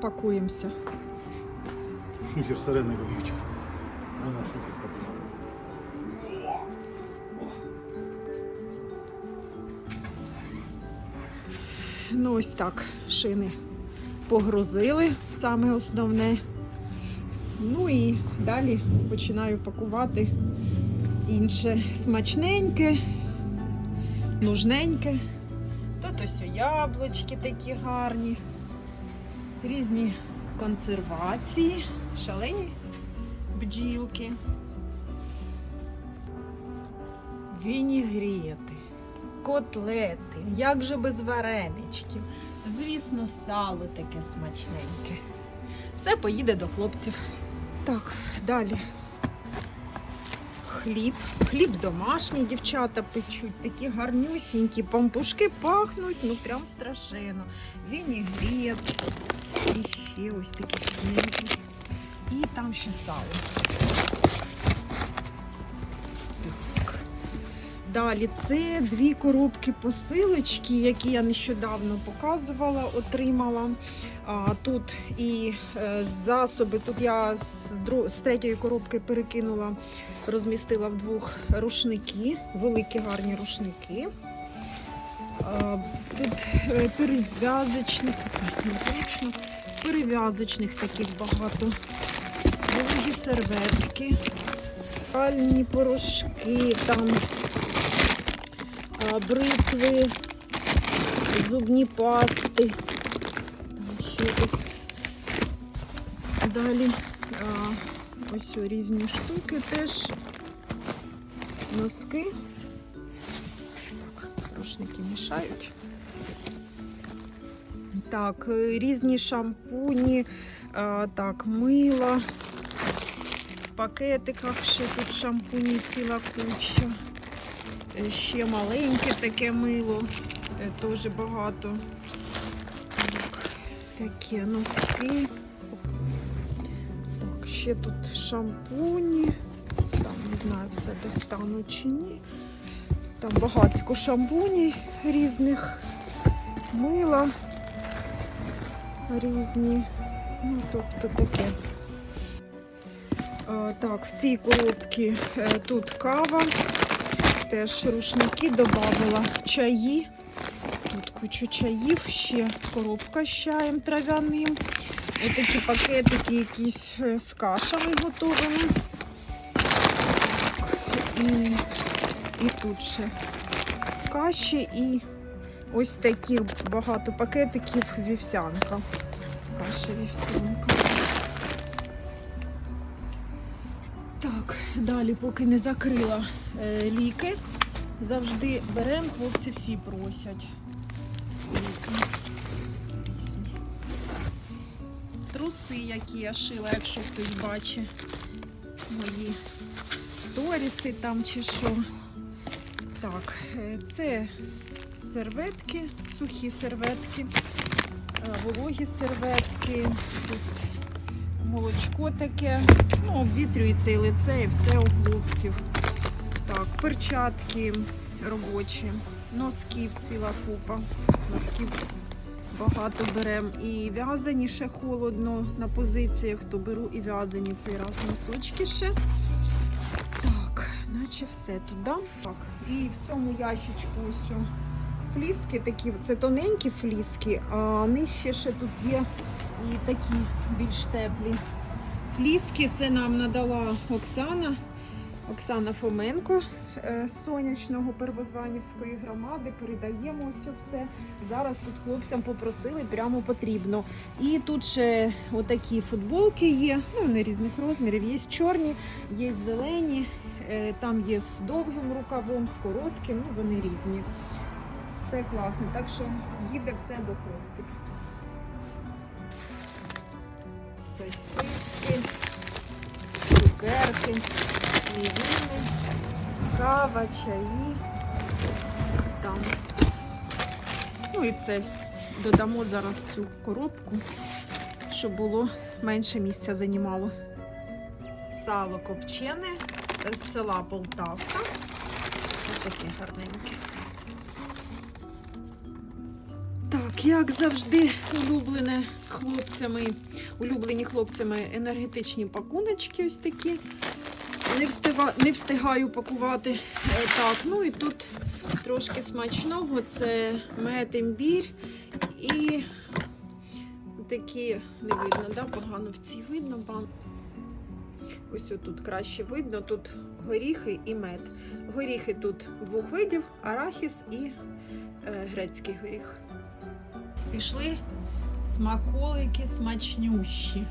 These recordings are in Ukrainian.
пакуємося. Шухер сирени виють. Вона шухер покажу. Ну, ось так, шини погрузили, саме основне. Ну і далі починаю пакувати інше смачненьке, нужненьке. Тут ось яблучки такі гарні, різні консервації, шалені бджілки, вінігрети, котлети, як же без вареничків. Звісно, сало таке смачненьке. Все поїде до хлопців. Так, далі. Хліб. Хліб домашній, дівчата печуть. Такі гарнюсінькі пампушки пахнуть, ну прям страшенно. Вінігрет. І ще ось такі. І там ще сало. Далі це дві коробки посилочки, які я нещодавно показувала, отримала. Тут і е, засоби. Тут я з, третьої коробки перекинула, розмістила в двох рушники, великі гарні рушники. Тут е, перев'язочних, незручно, перев'язочних таких багато. Вологі серветки, пальні порошки, там а, бритви, зубні пасти. Там ще якось. Далі а, ось о, різні штуки теж. Носки. Так, рушники мішають. Так, е, різні шампуні, а, так, мила. Пакетиках ще тут шампуні ціла куча. Е, Ще маленьке таке мило, е, теж багато. Так, такі носки. Так, ще тут шампуні. Там не знаю, все достану чи ні. Там багатько шампунів різних, мила різні. Ну, тобто таке. А, так, в цій коробці е, тут кава, теж рушники додавала чаї. Тут кучу чаїв, ще коробка з чаєм трав'яним. Ось такі пакетики якісь е, з кашами готовими. І, і тут ще каші і ось таких багато пакетиків вівсянка. Каша вівсянка. Так, далі, поки не закрила е, ліки, завжди беремо, хлопці всі просять. Ліки різні. Труси, які я шила, якщо хтось бачить мої сторіси там чи що. Так, е, це серветки, сухі серветки, е, вологі серветки, тут молочко таке, ну, обвітрюється і лице, і все у хлопців. Так, перчатки робочі, носків ціла купа. Носків багато беремо. І в'язані ще холодно на позиціях, то беру і в'язані цей раз носочки ще. Так, наче все туди. Так, і в цьому ящичку ось фліски такі, це тоненькі фліски, а нижче ще тут є і такі більш теплі. Фліски це нам надала Оксана. Оксана Фоменко е, з сонячного Первозванівської громади. Передаємо ось все. Зараз тут хлопцям попросили, прямо потрібно. І тут ще отакі футболки є, ну вони різних розмірів. Є чорні, є зелені, е, там є з довгим рукавом, з коротким, ну вони різні. Все класно, так що їде все до хлопців. Сосиски, цукерки, мівіни, кава, чаї. Там. Ну і це додамо зараз цю коробку, щоб було менше місця займало. Сало копчене з села Полтавка. Ось таке гарненьке. Так, як завжди, улюблене хлопцями, улюблені хлопцями енергетичні пакуночки ось такі. Не, встива, не встигаю пакувати. Е, Так, ну і тут трошки смачного. Це мед імбір і такі, не видно, да? погано в цій видно. Ось тут краще видно, тут горіхи і мед. Горіхи тут двох видів, арахіс і е, грецький горіх. Пішли смаколики смачнющі.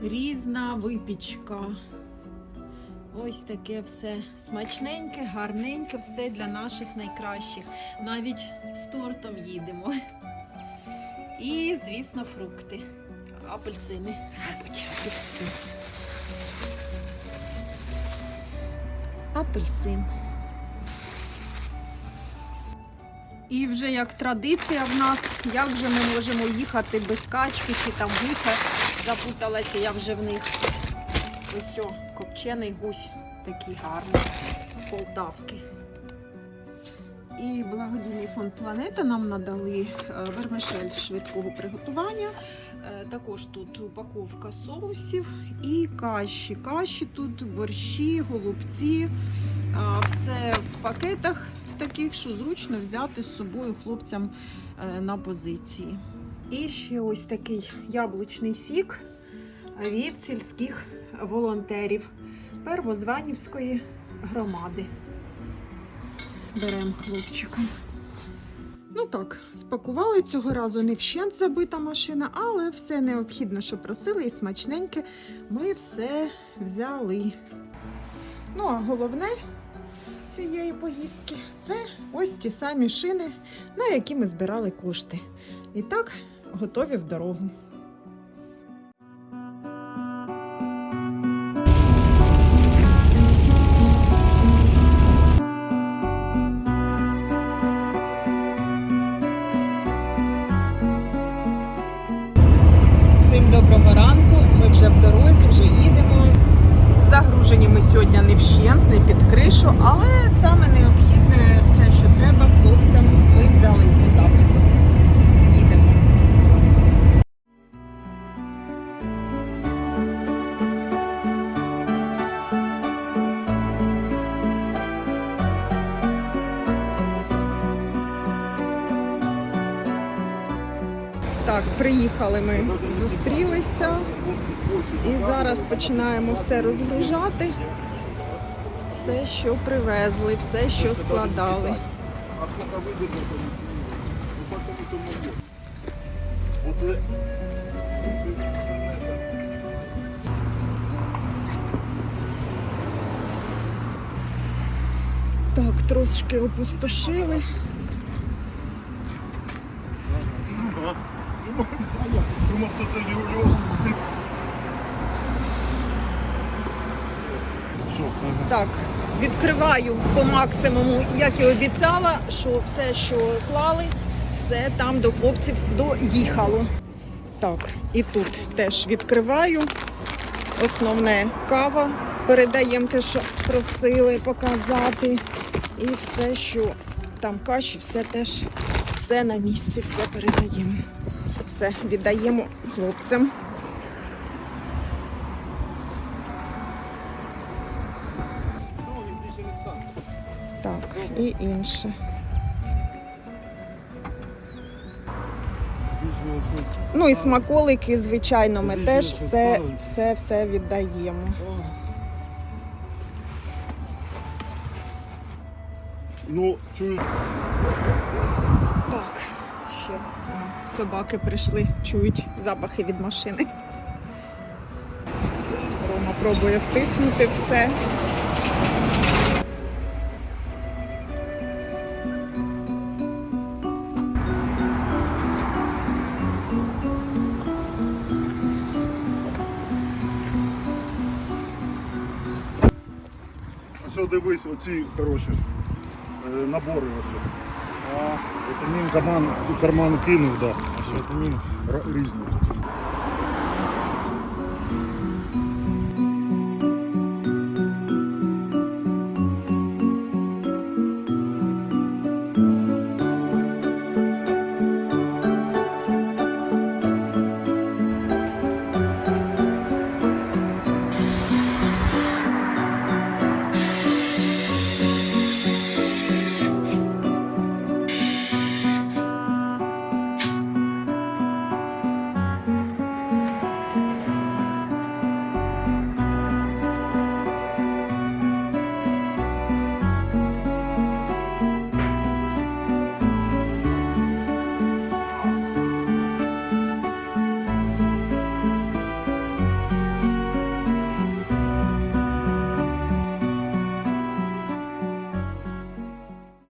Різна випічка. Ось таке все смачненьке, гарненьке, все для наших найкращих. Навіть з тортом їдемо. І, звісно, фрукти. Апельсини. Апельсин. І вже як традиція в нас, як же ми можемо їхати без качки чи там гуся. Запуталася я вже в них. Ось о, копчений гусь такий гарний з Полтавки. І благодійний фонд Планета нам надали е, вермишель швидкого приготування. Е, Також тут упаковка соусів і каші. Каші тут, борщі, голубці. Все в пакетах в таких, що зручно взяти з собою хлопцям е, на позиції. І ще ось такий яблучний сік від сільських волонтерів Первозванівської громади. Беремо хлопчиком. Ну так, спакували цього разу не вщент забита машина, але все необхідне, що просили, і смачненьке ми все взяли. Ну, а головне цієї поїздки це ось ті самі шини, на які ми збирали кошти. І так, готові в дорогу. Всім доброго ранку. Ми вже в дорозі, вже їдемо. Загружені ми сьогодні не вщент, не під кришу, але саме необхідне все, що треба хлопцям, ми взяли по запиту. Їдемо. Так, приїхали ми, зустрілися і зараз починаємо все розгружати. Все, що привезли, все, що складали. Так, трошки опустошили. Думав, що це Жигульовський. Що? Так, відкриваю по максимуму, як і обіцяла, що все, що клали, все там до хлопців доїхало. Так, і тут теж відкриваю. Основне кава. Передаємо те, що просили показати. І все, що там каші, все теж все на місці, все передаємо. Все віддаємо хлопцям. І інше. Ну і смаколики, звичайно, ми теж все, все, все віддаємо. Ну, чую, Так, ще собаки прийшли, чують запахи від машини. Рома пробує втиснути все. Дивись, оці хороші ж е, набори ось. А, вітамін карман, карман кинув, да. Вітамін різні тут.